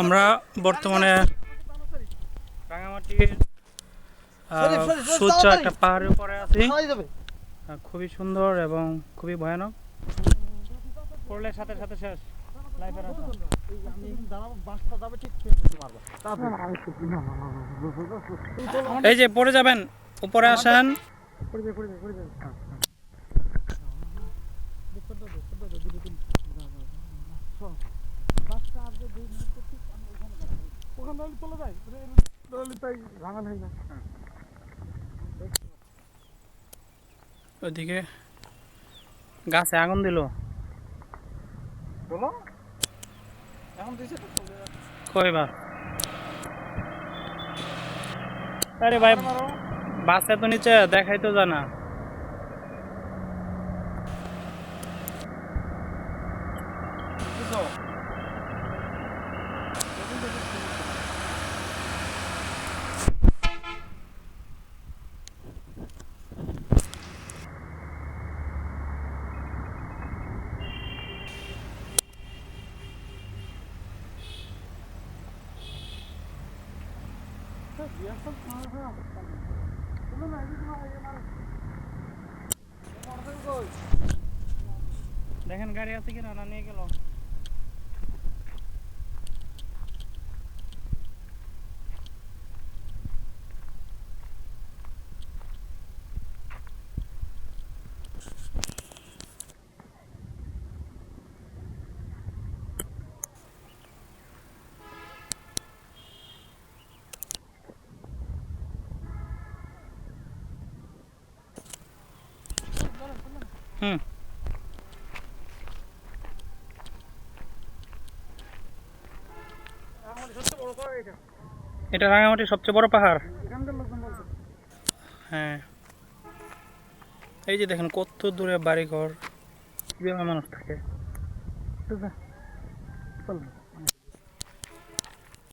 আমরা বর্তমানে রাঙামাটির সরি, সরি, সরি, সুচ্চ তাড়াতাড়ি। একটা পাহাড়ের উপরে আছি। খুবই সুন্দর এবং খুবই ভয়ানক। পড়লে সাথে সাথে শেষ। লাইফের এই যে পড়ে যাবেন উপরে আসেন। ওইদিকে গাছে আগুন দিল। বলো। এখন বা আরে ভাই। বাসে তো নিচে দেখাই তো জানা বুঝছ? দেখেন গাড়ি আছে কিনা না নিয়ে গেল। হুম। এটা রাঙামাটির সবচেয়ে বড় পাহাড়। হ্যাঁ। এই যে দেখেন কত দূরে বাড়িঘর, কীভাবে মানুষ থাকে। চল